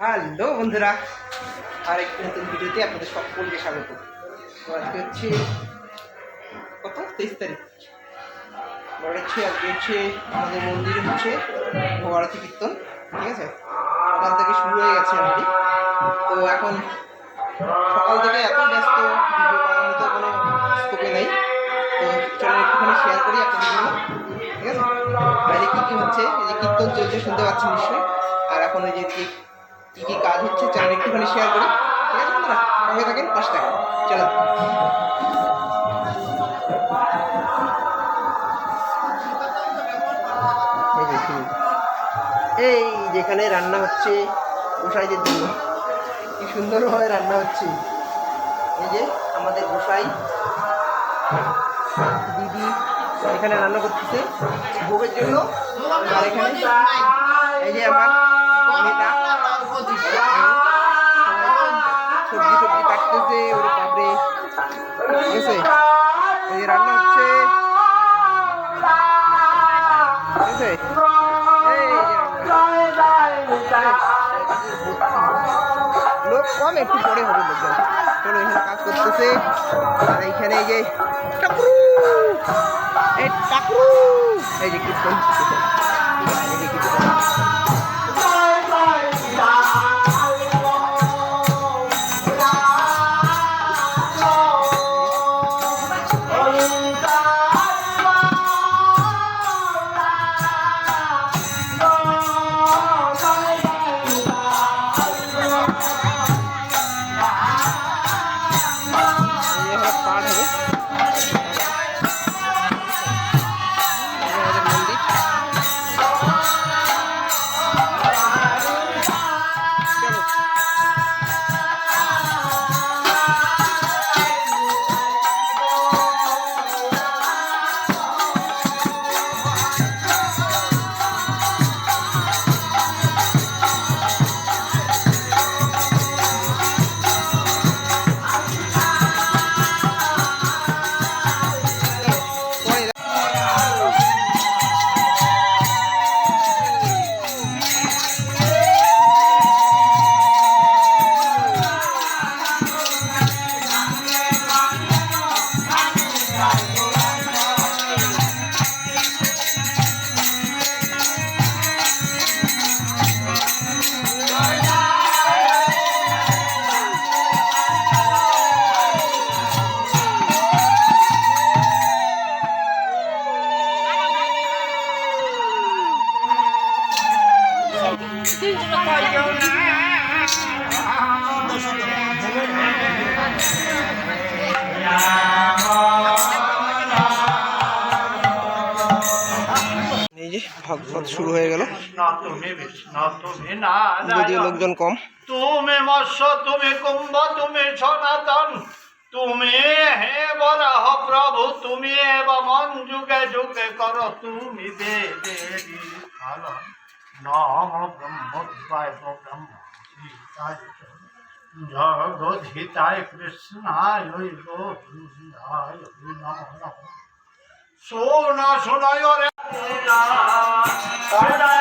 Hello বন্ধুরা আর একটি নতুন ভিডিওতে আপনাদের সকলকে স্বাগত। তো আজকে হচ্ছে কত? তেইশ তারিখ। এবার হচ্ছে, আজকে হচ্ছে আমাদের মন্দিরে হচ্ছে ভোগারতি কীর্তন, ঠিক আছে? সকাল থেকে শুরু হয়ে গেছে অলরেডি তো এখন সকাল থেকে এত ব্যস্ত, ভিডিও করার মতো কোনো স্কোপে নেই। তো চলেন একটুখানি শেয়ার করি আপনাদের জন্য, ঠিক আছে? বাইরে কী কী হচ্ছে? এই যে কীর্তন চলছে, শুনতে পাচ্ছেন নিশ্চয়ই। আর এখন এই যে কি কী কাজ হচ্ছে চ্যানেল একটুখানি শেয়ার করি। ঠিক আছে বন্ধুরা? সঙ্গে থাকেন পাঁচ টাকা চলো। এই যেখানে রান্না হচ্ছে গোসাইদের জন্য কি সুন্দরভাবে রান্না হচ্ছে। এই যে আমাদের গোসাই দিদি এখানে রান্না করতেছে। ভোগের জন্য। আর এখানে এই যে আমার মেয়েটা সবজি সবজি কাটতেছে ওরে বাপরে। ঠিক আছে? এই রান্না হচ্ছে। ঠিক আছে। লোক কম একটু পরে হবে লোকজন। চলো এখানে কাজ করতেছে। আর এইখানে এই যে টাকরু। এই টাকরু। এই যে কীর্তন। এই যে কীর্তন। শুরু হয়ে গেল। যদিও লোকজন কম। তুমি মৎস্য, তুমি কুম্ভ, তুমি সনাতন। তুমি হে বরাহ প্রভু, তুমি এব মন যুগে যুগে কর। তুমি দে নম ব্রহ্ম সীতায় কৃষ্ণায় গোবিন্দায় সোনায় রে। 好，谢大家。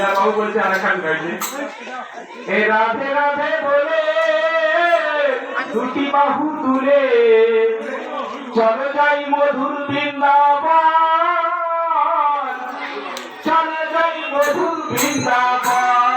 বাবু বলছে, আর একখান গাইছে। এ রাধে রাধে বলে, দুটি বাহু তুলে চলো যাই মধুর বৃন্দাবন। চলো যাই মধুর বৃন্দাবন।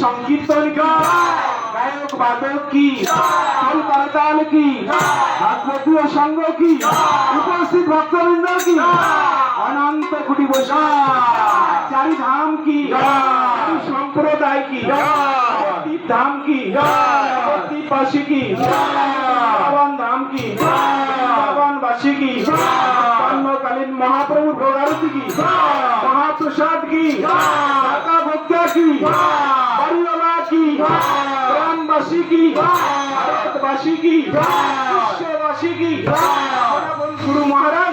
সংকীর্তন গায়ক বাদক কি? ঢোল করতাল কি? ভাগবতীয় সঙ্গ কি? উপস্থিত ভক্তবৃন্দ কি? অনন্ত কোটি বসা চারি ধাম কি? সম্প্রদায় কি? ধাম কি? বাসী কি? বৃন্দাবন ধাম কি? বৃন্দাবন বাসী কি? কালীন মহাপ্রভুর ভোগারতি কি? মহাপ্রসাদ কি? ভক্তা কি? গ্রামবাসী কি? ভারতবাসী কি? বিশ্ববাসী কি? শুরু মহারাজ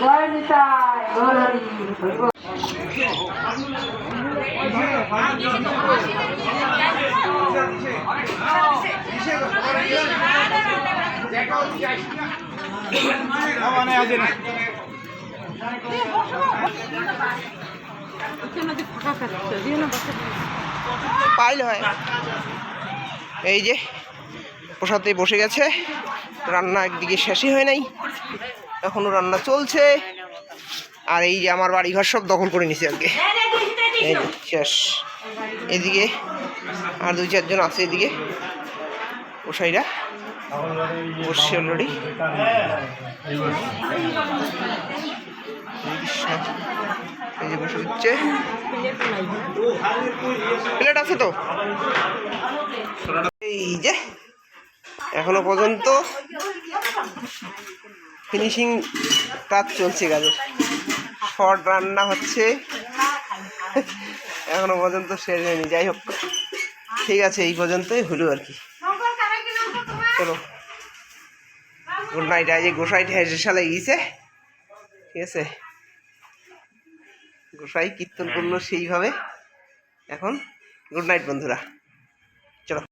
জয় নিতাই গৌরী পাইলে হয়। এই যে প্রসাদে বসে গেছে। রান্না একদিকে শেষই হয় নাই। এখনও রান্না চলছে। আর এই যে আমার বাড়িঘর সব দখল করে নিছে আজকে। শেষ। এদিকে আর দুই চারজন আছে এদিকে। গোসাইরা বসছে অলরেডি প্লেট আছে তো? এই যে এখনও পর্যন্ত ফিনিশিং কাজ চলছে কাজের শর্ট রান্না হচ্ছে। এখনও পর্যন্ত শেষ হয়নি, যাই হোক। ঠিক আছে, এই পর্যন্তই হলো আর কি। চলো। গুড নাইট আজ গোসাই সালে গিয়েছে। ঠিক আছে। গোসাই কীর্তন করল সেইভাবে। এখন গুড নাইট বন্ধুরা।